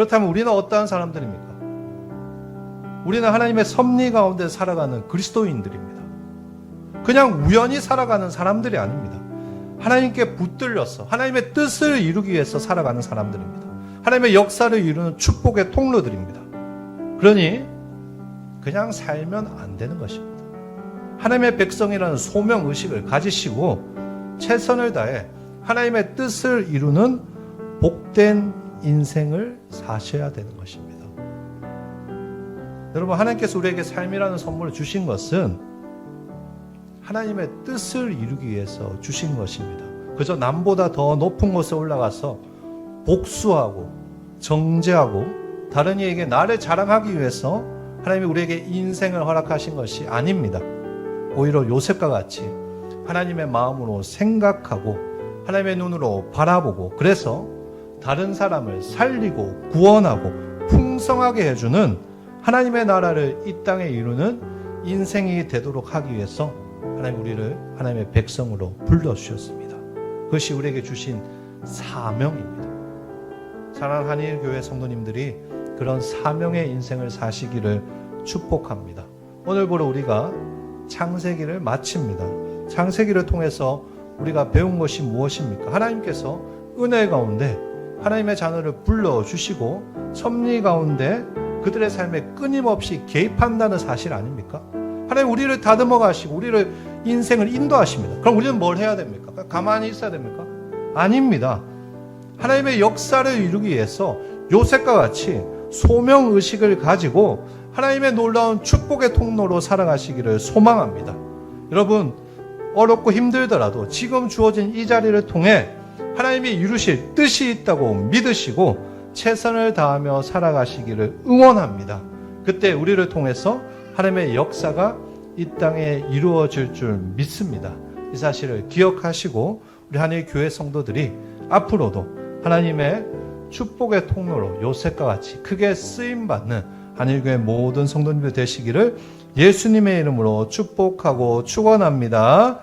그렇다면 우리는 어떠한 사람들입니까? 우리는 하나님의 섭리 가운데 살아가는 그리스도인들입니다. 그냥 우연히 살아가는 사람들이 아닙니다. 하나님께 붙들려서 하나님의 뜻을 이루기 위해서 살아가는 사람들입니다. 하나님의 역사를 이루는 축복의 통로들입니다. 그러니 그냥 살면 안 되는 것입니다. 하나님의 백성이라는 소명 의식을 가지시고 최선을 다해 하나님의 뜻을 이루는 복된 인생을 사셔야 되는 것입니다. 여러분, 하나님께서 우리에게 삶이라는 선물을 주신 것은 하나님의 뜻을 이루기 위해서 주신 것입니다. 그저 남보다 더 높은 곳에 올라가서 복수하고 정죄하고 다른 이에게 나를 자랑하기 위해서 하나님이 우리에게 인생을 허락하신 것이 아닙니다. 오히려 요셉과 같이 하나님의 마음으로 생각하고 하나님의 눈으로 바라보고 그래서 다른 사람을 살리고 구원하고 풍성하게 해주는 하나님의 나라를 이 땅에 이루는 인생이 되도록 하기 위해서 하나님 우리를 하나님의 백성으로 불러주셨습니다. 그것이 우리에게 주신 사명입니다. 사랑하는 한일교회 성도님들이 그런 사명의 인생을 사시기를 축복합니다. 오늘부로 우리가 창세기를 마칩니다. 창세기를 통해서 우리가 배운 것이 무엇입니까? 하나님께서 은혜 가운데 하나님의 자녀를 불러주시고 섭리 가운데 그들의 삶에 끊임없이 개입한다는 사실 아닙니까? 하나님 우리를 다듬어 가시고 우리를 인생을 인도하십니다. 그럼 우리는 뭘 해야 됩니까? 가만히 있어야 됩니까? 아닙니다. 하나님의 역사를 이루기 위해서 요셉과 같이 소명 의식을 가지고 하나님의 놀라운 축복의 통로로 살아가시기를 소망합니다. 여러분 어렵고 힘들더라도 지금 주어진 이 자리를 통해 하나님이 이루실 뜻이 있다고 믿으시고 최선을 다하며 살아가시기를 응원합니다. 그때 우리를 통해서 하나님의 역사가 이 땅에 이루어질 줄 믿습니다. 이 사실을 기억하시고 우리 한일 교회 성도들이 앞으로도 하나님의 축복의 통로로 요셉과 같이 크게 쓰임 받는 한일교회 모든 성도님들 되시기를 예수님의 이름으로 축복하고 축원합니다.